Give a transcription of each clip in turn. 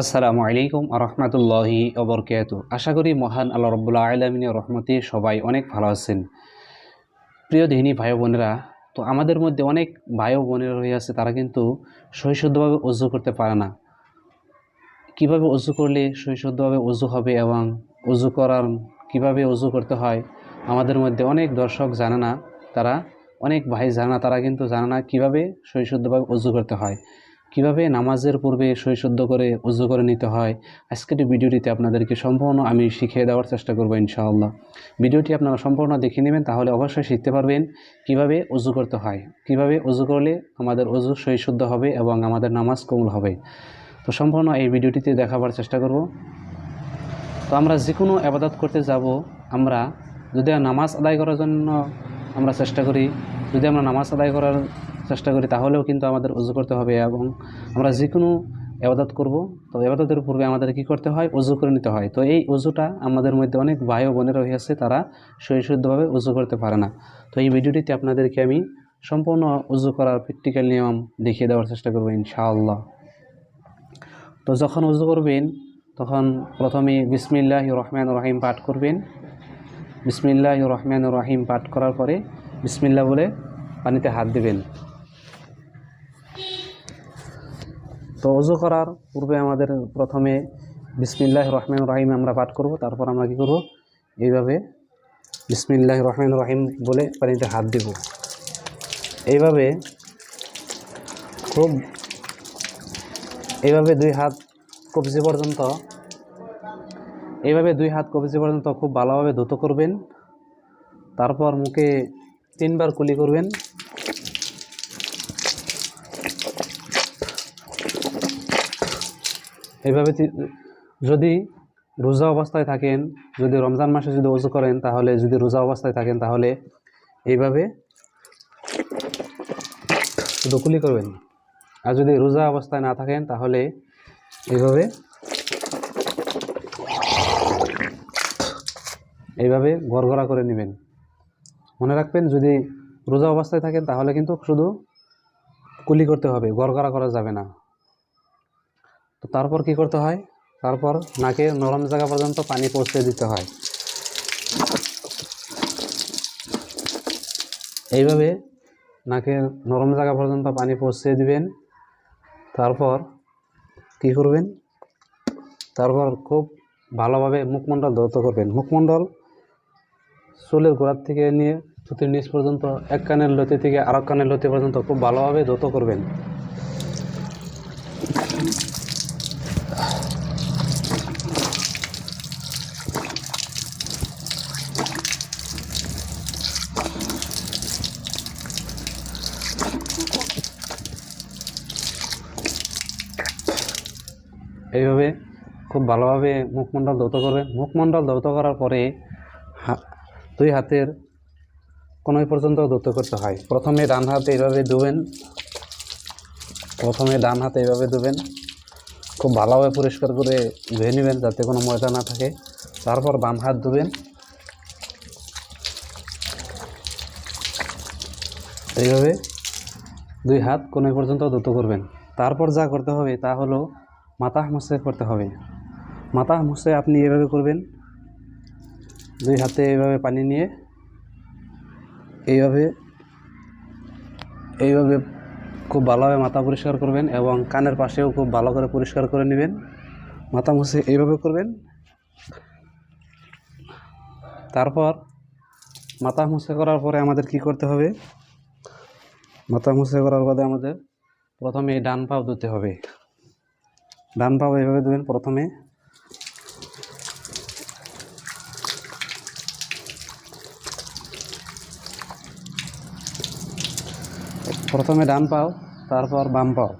আসসালামু আলাইকুম আরহামতুল্লাহি অবরকাত আশা করি মহান আল্লাহ রব্বুল্লাহ আলমিনের রহমতে সবাই অনেক ভালো আছেন। প্রিয় দিনী ভাই বোনেরা, তো আমাদের মধ্যে অনেক ভাই বোনেরা রয়ে আছে, তারা কিন্তু সহিশুদ্ধভাবে অজু করতে পারে না। কীভাবে অজু করলে সহিশুদ্ধভাবে অজু হবে এবং অজু করার কীভাবে অজু করতে হয়, আমাদের মধ্যে অনেক দর্শক জানে না, তারা অনেক ভাই জানে না, তারা কিন্তু জানে না কীভাবে সহিশুদ্ধভাবে অজু করতে হয়। কীভাবে নামাজের পূর্বে সহিশুদ্ধ করে উজু করে নিতে হয়? আজকের ভিডিওটিতে আপনাদেরকে সম্পূর্ণ আমি শিখিয়ে দেওয়ার চেষ্টা করব ইনশাআল্লাহ। ভিডিওটি আপনারা সম্পূর্ণ দেখে নেবেন, তাহলে অবশ্যই শিখতে পারবেন কীভাবে উজু করতে হয়। কীভাবে উজু করলে আমাদের উজু সহিশুদ্ধ হবে এবং আমাদের নামাজ কমল হবে। তো সম্পূর্ণ এই ভিডিওটিতে দেখাবার চেষ্টা করব। তো আমরা যে কোনো আবাদত করতে যাব, আমরা যদি নামাজ আদায় করার জন্য আমরা চেষ্টা করি, যদি আমরা নামাজ আদায় করার চেষ্টা করি, তাহলেও কিন্তু আমাদের উজু করতে হবে এবং আমরা যে কোনো এবাদত করব। তো এবাদতের পূর্বে আমাদের কি করতে হয়? উজু করে নিতে হয়। তো এই উজুটা আমাদের মধ্যে অনেক ভাই ও বোনেরা হয়েছে, তারা সহিশুদ্ধভাবে উজু করতে পারে না। তো এই ভিডিওটিতে আপনাদেরকে আমি সম্পূর্ণ উজু করার প্র্যাকটিক্যাল নিয়ম দেখিয়ে দেওয়ার চেষ্টা করব ইনশাআল্লাহ। তো যখন উজু করবেন, তখন প্রথমে বিসমিল্লাহ রহমান রহিম পাঠ করবেন। বিসমিল্লাহ রহমান রহিম পাঠ করার পরে বিসমিল্লাহ বলে পানিতে হাত দিবেন। তো অজু করার পূর্বে আমাদের প্রথমে বিসমিল্লাহ রহমান রহিম আমরা পাঠ করব, তারপর আমরা কী করব? এইভাবে বিসমিল্লাহ রহমান রহিম বলে পানিতে হাত দেব। এইভাবে খুব এইভাবে দুই হাত কবজি পর্যন্ত, এইভাবে দুই হাত কবজি পর্যন্ত খুব ভালোভাবে ধুত করবেন। তারপর মুখে তিনবার কুলি করবেন। এইভাবে যদি রোজা অবস্থায় থাকেন, যদি রমজান মাসে যদি ওজু করেন, তাহলে যদি রোজা অবস্থায় থাকেন, তাহলে এইভাবে শুধু কুলি করবেন আর যদি রোজা অবস্থায় না থাকেন, তাহলে এইভাবে এইভাবে গড়গড়া করে নেবেন। মনে রাখবেন, যদি রোজা অবস্থায় থাকেন, তাহলে কিন্তু শুধু কুলি করতে হবে, গড়গড়া করা যাবে না। তো তারপর কি করতে হয়? তারপর নাকে নরম জায়গা পর্যন্ত পানি পৌঁছে দিতে হয়। এইভাবে নাকে নরম জায়গা পর্যন্ত পানি পৌঁছে দিবেন। তারপর কি করবেন? তারপর খুব ভালোভাবে মুখমণ্ডল ধৌত করবেন। মুখমণ্ডল চুলের গোড়ার থেকে নিয়ে ছুতির নিচ পর্যন্ত, এক কানের লতি থেকে আরেক কানের লতি পর্যন্ত খুব ভালোভাবে ধৌত করবেন। এইভাবে খুব ভালোভাবে মুখমণ্ডল ধৌত করবেন মুখমণ্ডল ধৌত করার পরে দুই হাতের কোনোই পর্যন্ত ধৌত করতে হয়। প্রথমে ডান হাতে এইভাবে ধুবেন। প্রথমে ডান হাতে এইভাবে ধুবেন। খুব ভালোভাবে পরিষ্কার করে ধুয়ে নেবেন যাতে কোনো ময়দা না থাকে। তারপর বাম হাত ধুবেন। এইভাবে দুই হাত কোনোই পর্যন্ত ধুত করবেন। তারপর যা করতে হবে তা হলো মাথা মুছে করতে হবে। মাথা মুছে আপনি এভাবে করবেন, দুই হাতে এইভাবে পানি নিয়ে এইভাবে এইভাবে খুব ভালোভাবে মাথা পরিষ্কার করবেন এবং কানের পাশেও খুব ভালো করে পরিষ্কার করে নেবেন। মাথা মুছে এইভাবে করবেন। তারপর মাথা মুছে করার পরে আমাদের কি করতে হবে? মাথা মুছে করার পরে আমাদের প্রথমে ডান পাও ধুতে হবে। ডান পাও এইভাবে দেবেন প্রথমে। প্রথমে ডান পাও, তারপর বাম পাও।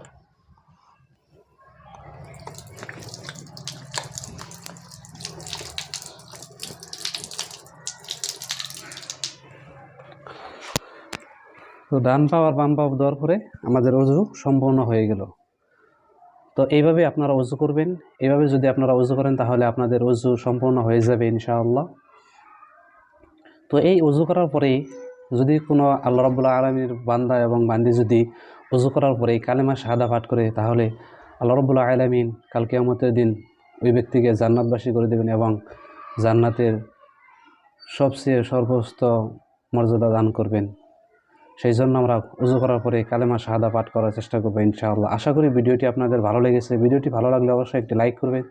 তো ডান পাও আর বাম পাও দেওয়ার পরে আমাদের অজু সম্পূর্ণ হয়ে গেল। তো এইভাবে আপনারা অজু করবেন। এইভাবে যদি আপনারা অজু করেন, তাহলে আপনাদের অজু সম্পূর্ণ হয়ে যাবে ইনশাআল্লাহ। তো এই অজু করার পরে যদি কোনো আল্লাহ রাবুল্লাহ আলমীর বান্দা এবং বান্দি যদি অজু করার পরে কালেমা শাহাদা পাঠ করে, তাহলে আল্লাহ রব্বুল আলমিন কালকে আমাদের দিন ওই ব্যক্তিকে জান্নাতবাসী করে দেবেন এবং জান্নাতের সবচেয়ে সর্বোচ্চ মর্যাদা দান করবেন। সেই জন্য আমরা উজু করার পরে কালেমা শাহাদা পাঠ করার চেষ্টা করব ইনশাআল্লাহ। আশা করি ভিডিওটি আপনাদের ভালো লেগেছে। ভিডিওটি ভালো লাগলে অবশ্যই একটি লাইক করবেন,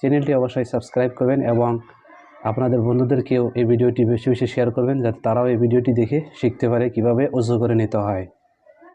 চ্যানেলটি অবশ্যই সাবস্ক্রাইব করবেন এবং আপনাদের বন্ধুদেরকেও এই ভিডিওটি বেশি বেশি শেয়ার করবেন, যাতে তারাও এই ভিডিওটি দেখে শিখতে পারে কীভাবে উজু করে নিতে হয়।